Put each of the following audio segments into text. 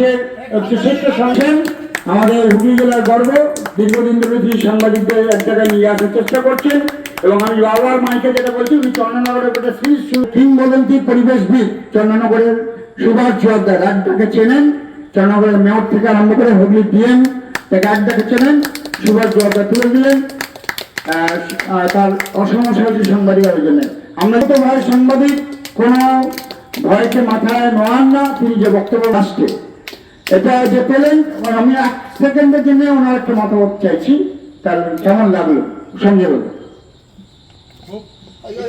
মানুষের শ্রেষ্ঠ সংগঠন আমাদের হুগলি জেলার গর্ব, দীর্ঘদিন ধরে তিনি সাংবাদিকদের এক জায়গায় নিয়ে আসার চেষ্টা করছেন এবং আমি বাবার মাইকে যেটা বলছি, উনি চন্দ্রনগরের একটা কিংবদন্তি পরিবেশবিদ চন্দ্রনগরের সুভাষ জোয়ারদার একটাকে চেনেন। চন্দ্রনগরের মেয়র থেকে আরম্ভ করে হুগলি ডিএম তাকে একটাকে চেনেন, সুভাষ জোয়ারদার তুলে দিলেন তার অসম সাহায্য সাংবাদিক আয়োজনে। আমরা তো ভয় সাংবাদিক, কোনো ভয়কে মাথায় নোয়ান না, তিনি যে বক্তব্য আসছে এটা যে পেলেন আমি এক সেকেন্ডের জন্য ওনার একটা মতামত চাইছি। তার কেমন লাগল? সঙ্গে বলুন। আচ্ছা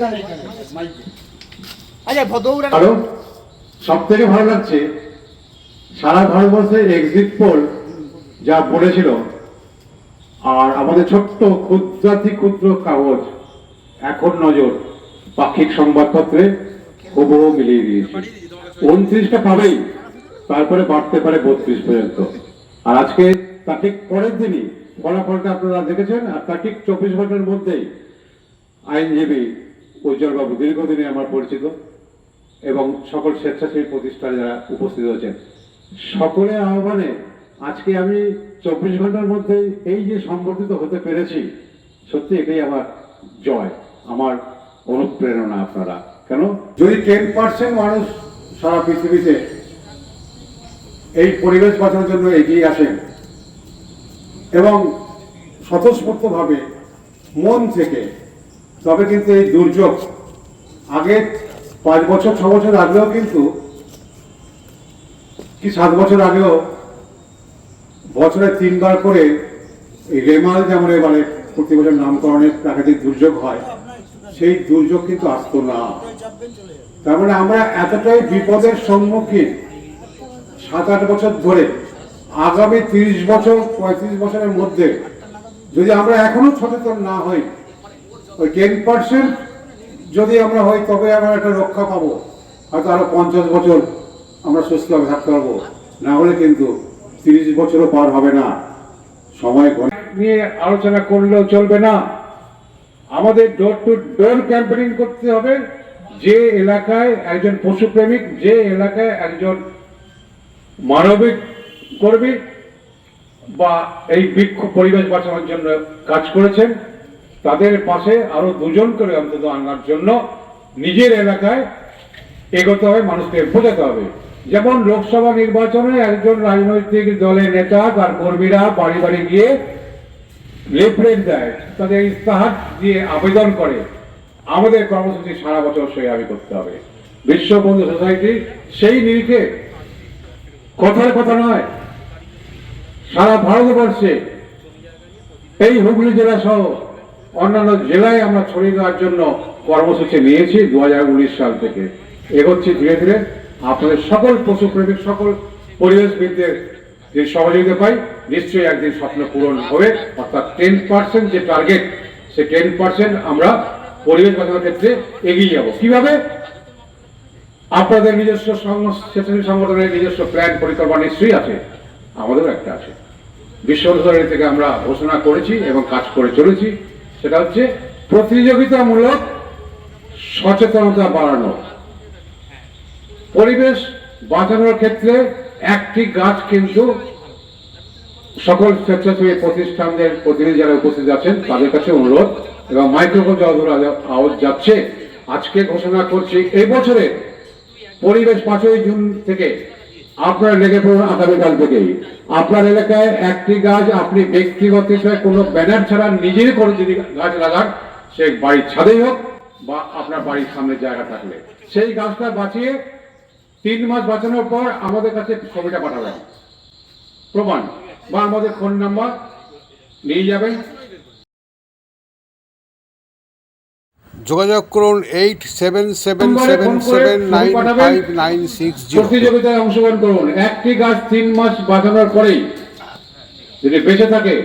আরও? সব থেকে ভালো লাগছে সারা ভারতবর্ষে এক্সিট পোল যা বলেছিল আর আমাদের ছোট্ট ক্ষুদ্রাতি ক্ষুদ্র কাগজ এখন নজর পাক্ষিক সংবাদপত্রে হুবহু মিলিয়ে দিয়েছে। উনত্রিশটা পাবেই। তারপরে বাড়তে পারে বত্রিশ পর্যন্ত। আর আজকে তার ঠিক পরের দিনই ফলাফলটা আপনারা দেখেছেন, আর তার ঠিক চব্বিশ ঘণ্টার মধ্যেই আইনজীবী উজ্জ্বল বাবু দীর্ঘদিনে আমার পরিচিত এবং সকল স্বেচ্ছাসেবী প্রতিষ্ঠানে যারা উপস্থিত হয়েছেন সকলের আহ্বানে আজকে আমি চব্বিশ ঘণ্টার মধ্যে এই যে সংবর্ধিত হতে পেরেছি, সত্যি এটাই আমার জয়, আমার অনুপ্রেরণা আপনারা। কেন? যদি টেন পার্সেন্ট মানুষ সারা পৃথিবীতে এই পরিবেশ বাঁচানোর জন্য এগিয়ে আসেন এবং স্বতঃস্ফূর্তভাবে মন থেকে, তবে কিন্তু এই দুর্যোগ আগে পাঁচ বছর, ছ বছর আগেও কিন্তু, কি সাত বছর আগেও বছরে তিনবার করে এই রেমাল যেমন এবারে প্রতি বছর নামকরণের প্রাকৃতিক দুর্যোগ হয়, সেই দুর্যোগ কিন্তু আসতো না। তার মানে আমরা এতটাই বিপদের সম্মুখীন সাত আট বছর ধরে, আগামী তিরিশ বছর, পঁয়ত্রিশ বছরের মধ্যে যদি আমরা এখনও সচেতন না হই, ওই টেন পার্সেন্ট যদি আমরা হই, তবে আমরা একটা রক্ষা পাবো। হয়তো আরও পঞ্চাশ বছর আমরা সুস্থভাবে থাকতে পারব। না হলে কিন্তু তিরিশ বছরও পার হবে না। সময় নিয়ে আলোচনা করলেও চলবে না। আমাদের ডোর টু ডোর ক্যাম্পেনিং করতে হবে। যে এলাকায় একজন পশুপ্রেমিক, যে এলাকায় একজন মানবিক কর্মী বা এই বৃক্ষ পরিবেশ বাঁচানোর জন্য কাজ করেছেন। তাদের পাশে আরও দুজন করে অন্তত আনার জন্য নিজের এলাকায় এগোতে হবে মানুষকে বোঝাতে হবে। যেমন লোকসভা নির্বাচনে একজন রাজনৈতিক দলের নেতা, তার কর্মীরা বাড়ি বাড়ি গিয়ে লিফলেট দেয়, তাদের ইস্তাহার দিয়ে আবেদন করে। আমাদের কর্মসূচি সারা বছর সেই আমি করতে হবে। বিশ্ব বন্ধু সোসাইটি সেই নিরিখে কথার কথা নয়। সারা ভারতবর্ষে এই হুগলি জেলা সহ অন্যান্য জেলায় আমরা ছড়িয়ে দেওয়ার জন্য কর্মসূচি নিয়েছি দুহাজার উনিশ সাল থেকে। এগোচ্ছি ধীরে ধীরে। আপনাদের সকল পশুপ্রেমিক, সকল পরিবেশবিদদের যে সহযোগিতা পাই, নিশ্চয়ই একদিন স্বপ্ন পূরণ হবে। অর্থাৎ টেন পার্সেন্ট যে টার্গেট, সে টেন পার্সেন্ট আমরা পরিবেশ বাঁচানোর ক্ষেত্রে এগিয়ে যাব। কীভাবে? আপনাদের নিজস্ব স্বেচ্ছাসেবী সংগঠনের নিজস্ব প্ল্যান পরিকল্পনা নিশ্চয়ই আছে। আমাদেরও একটা আছে। বিশ্ব অনুসারী থেকে আমরা ঘোষণা করেছি এবং কাজ করে চলেছি। সেটা হচ্ছে প্রতিযোগিতামূলক সচেতনতা বাড়ানো। পরিবেশ বাঁচানোর ক্ষেত্রে একটি গাছ কিন্তু সকল স্বেচ্ছাসেবী প্রতিষ্ঠানদের প্রতিনিধি যারা উপস্থিত আছেন, তাদের কাছে অনুরোধ এবং মাইক্রোফোন যতদূর আওয়াজ যাচ্ছে। আজকে ঘোষণা করছি, এই বছরে পরিবেশ পাঁচই জুন থেকে আপনার লেগে পড়ুন আগামীকাল থেকেই। আপনার এলাকায় একটি গাছ আপনি ব্যক্তিগত হিসেবে কোনো ব্যানার ছাড়া নিজেই করে যদি গাছ লাগান, সে বাড়ির ছাদেই হোক বা আপনার বাড়ির সামনে জায়গা থাকলে। সেই গাছটা বাঁচিয়ে তিন মাস বাঁচানোর পর আমাদের কাছে ছবিটা পাঠাবেন। প্রমাণ। বা আমাদের ফোন নাম্বার নিয়ে যাবেন। যোগাযোগ করুন eight seven seven seven seven nine five nine six zero. প্রতিযোগিতায় অংশগ্রহণ করুন। একটি গাছ তিন মাস বাঁচানোর পরেই যদি বেঁচে থাকে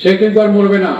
সে কিন্তু আর মরবে না।